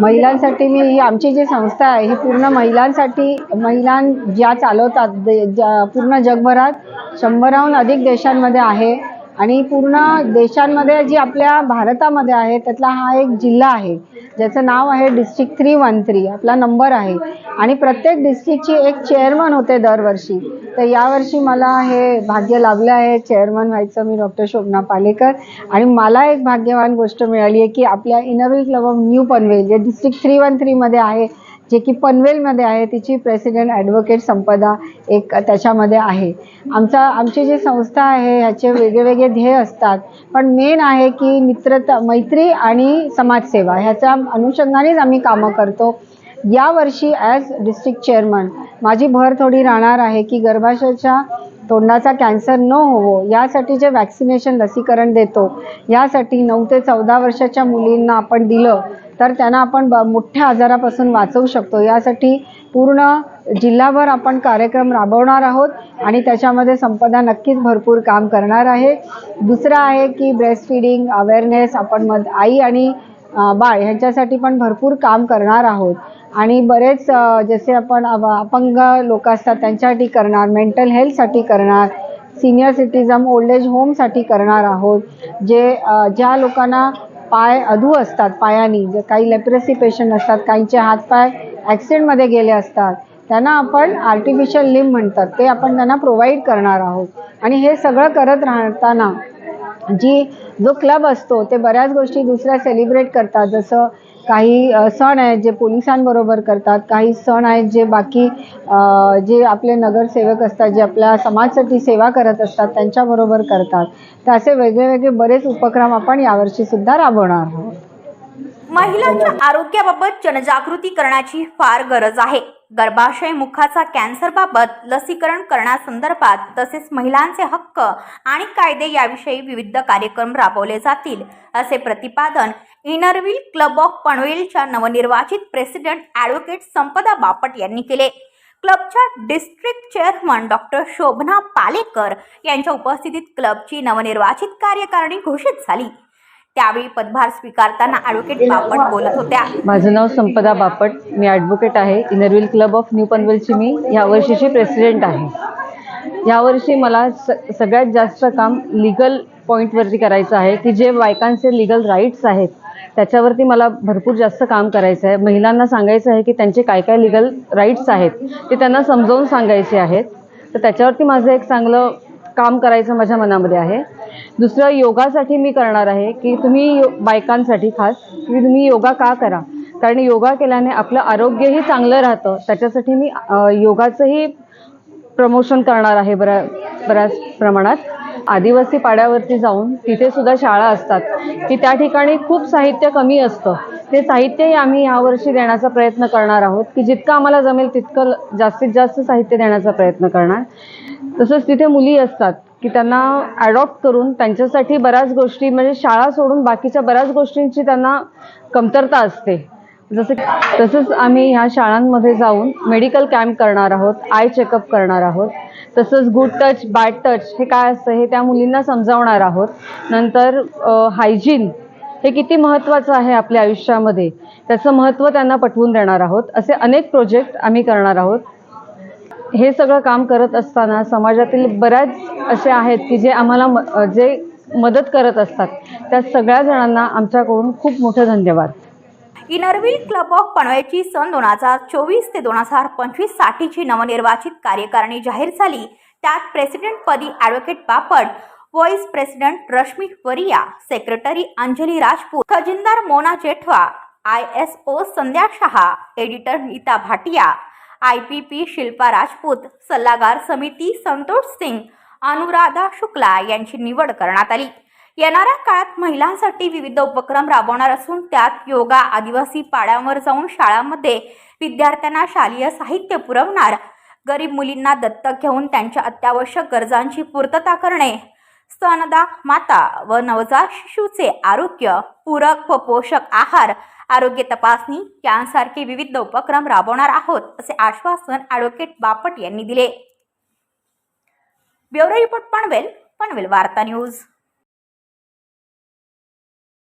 महिलांसाठी मी ही आमची जी संस्था आहे ही पूर्ण महिलांसाठी महिला ज्या चालवतात दे ज्या पूर्ण जगभरात शंभराहून अधिक देशांमध्ये आहे. आणि पूर्ण देशांमध्ये जी आपल्या भारतामध्ये आहे त्यातला हा एक जिल्हा आहे. ज्याचं नाव आहे डिस्ट्रिक्ट थ्री वन थ्री आपला नंबर आहे. आणि प्रत्येक डिस्ट्रिक्टची एक चेअरमन होते दरवर्षी. तर यावर्षी मला हे भाग्य लाभलं आहे. चेअरमन व्हायचं मी डॉक्टर शोभना पालेकर. आणि मला एक भाग्यवान गोष्ट मिळाली आहे की आपल्या Inner Wheel club of new Panvel जे डिस्ट्रिक्ट थ्री वन थ्रीमध्ये आहे जे की पनवेलमध्ये आहे तिची प्रेसिडेंट ॲडव्होकेट संपदा एक त्याच्यामध्ये आहे. आमचा आमची जी संस्था आहे ह्याचे वेगळेवेगळे ध्येय असतात. पण मेन आहे की मित्रता मैत्री आणि समाजसेवा ह्याच्या अनुषंगानेच आम्ही कामं करतो. यावर्षी ॲज डिस्ट्रिक्ट चेअरमन माझी भर थोडी राहणार आहे की गर्भाशयाच्या तोंडाचा कॅन्सर न होवो यासाठी जे वॅक्सिनेशन लसीकरण देतो यासाठी नऊ ते चौदा वर्षाच्या मुलींना आपण दिलं तर त्यांना आपण ब मोठ्या आजारापासून वाचवू शकतो. यासाठी पूर्ण जिल्हाभर आपण कार्यक्रम राबवणार आहोत आणि त्याच्यामध्ये संपदा नक्कीच भरपूर काम करणार आहे. दुसरं आहे की ब्रेस्ट फिडिंग अवेअरनेस आपण मध आई आणि बाळ ह्यांच्यासाठी पण भरपूर काम करणार आहोत. आणि बरेच जसे आपण अव- अपंग लोक असतात त्यांच्यासाठी करणार मेंटल हेल्थसाठी करणार सिनियर सिटीजन ओल्ड एज होमसाठी करणार आहोत. जे ज्या लोकांना पाय अधू असतात पायानी. जे काही लेप्रेसी पेशंट असतात काहींचे हातपाय ॲक्सिडेंटमध्ये गेले असतात त्यांना आपण आर्टिफिशियल लिम म्हणतात. ते आपण त्यांना प्रोव्हाइड करणार आहोत. आणि हे सगळं करत राहताना जी जो क्लब असतो ते बऱ्याच गोष्टी दुसऱ्या सेलिब्रेट करतात. जसं काही सण आहेत जे पोलिसांबरोबर करतात काही सण आहेत जे बाकी जे आपले नगरसेवक असतात जे आपल्या समाजासाठी सेवा करत असतात त्यांच्याबरोबर करतात. तर असे वेगळे वेगळे बरेच उपक्रम आपण यावर्षी सुद्धा राबवणार आहोत. महिलांच्या आरोग्याबाबत जनजागृती करण्याची फार गरज आहे. गर्भाशय मुखाचा कॅन्सरबाबत लसीकरण करण्यासंदर्भात तसेच महिलांचे हक्क आणि कायदे याविषयी विविध कार्यक्रम राबवले जातील असे प्रतिपादन इनरव्हिल क्लब ऑफ पनवेलच्या नवनिर्वाचित प्रेसिडेंट ॲडव्होकेट संपदा बापट यांनी केले. क्लबच्या district chairman doctor Shobhana Palekar यांच्या उपस्थितीत क्लबची नवनिर्वाचित कार्यकारिणी घोषित झाली. त्यावेळी पदभार स्वीकारताना ॲडव्होकेट बापट बोलत होत्या. माझं नाव संपदा बापट. मी ॲडव्होकेट आहे. Inner Wheel club of new पनवेलची मी ह्या वर्षीची प्रेसिडेंट आहे. यावर्षी मला स सगळ्यात जास्त काम लिगल पॉईंटवरती करायचं आहे की जे बायकांचे लिगल राईट्स आहेत त्याच्यावरती मला भरपूर जास्त काम करायचं आहे. महिलांना सांगायचं आहे की त्यांचे काय काय लिगल राईट्स आहेत ते त्यांना समजावून सांगायचे आहेत. तर त्याच्यावरती माझं एक चांगलं काम करायचं माझ्या मनामध्ये आहे. दुसरं योगासाठी मी करणार आहे की तुम्ही यो बायकांसाठी खास की तुम्ही योगा का करा? कारण योगा केल्याने आपलं आरोग्यही चांगलं राहतं. त्याच्यासाठी मी योगाचंही प्रमोशन करणार आहे बऱ्या बऱ्याच प्रमाणात. आदिवासी पाड्यावरती जाऊन तिथे सुद्धा शाळा असतात की त्या ठिकाणी खूप साहित्य कमी असतं. ते साहित्यही आम्ही यावर्षी देण्याचा प्रयत्न करणार आहोत की जितकं आम्हाला जमेल तितकं जास्तीत जास्त साहित्य देण्याचा प्रयत्न करणार. तसंच तिथे मुली असतात की त्यांना ॲडॉप्ट करून त्यांच्यासाठी बऱ्याच गोष्टी म्हणजे शाळा सोडून बाकीच्या बऱ्याच गोष्टींची त्यांना कमतरता असते. जसं तसंच आम्ही ह्या शाळांमध्ये जाऊन मेडिकल कॅम्प करणार आहोत आय चेकअप करणार आहोत. तसंच गुड टच बॅड टच हे काय असतं हे त्या मुलींना समजावणार आहोत. नंतर हायजीन हे किती महत्त्वाचं आहे आपल्या आयुष्यामध्ये त्याचं महत्त्व त्यांना पटवून देणार आहोत. असे अनेक प्रोजेक्ट आम्ही करणार आहोत. हे सगळं काम करत असताना समाजातील बऱ्याच असे आहेत की जे आम्हाला म जे मदत करत असतात. त्या सगळ्या जणांना आमच्याकडून खूप मोठं धन्यवाद. इनरव्हील क्लब ऑफ पनवेलची सन दोन हजार चोवीस ते दोन हजार पंचवीस साठीची नवनिर्वाचित कार्यकारिणी जाहीर झाली. त्यात प्रेसिडेंटपदी advocate Bapat vice president Rashmi Variya secretary Anjali Rajput खजिनदार Mona Jethwa I S O Sandhya Shah editor Nita Bhatia I P P Shilpa Rajput सल्लागार समिती संतोष सिंग अनुराधा शुक्ला यांची निवड करण्यात आली. येणाऱ्या काळात महिलांसाठी विविध उपक्रम राबवणार असून त्यात योगा आदिवासी पाड्यांवर जाऊन शाळांमध्ये विद्यार्थ्यांना शालेय साहित्य पुरवणार गरीब मुलींना दत्तक घेऊन त्यांच्या अत्यावश्यक गरजांची पूर्तता करणे स्तनदा माता व नवजात शिशूचे आरोग्य पूरक व पोषक आहार आरोग्य तपासणी यांसारखे विविध उपक्रम राबवणार आहोत असे आश्वासन ॲडव्होकेट बापट यांनी दिले. ब्युरो रिपोर्ट पनवेल पनवेल वार्ता न्यूज.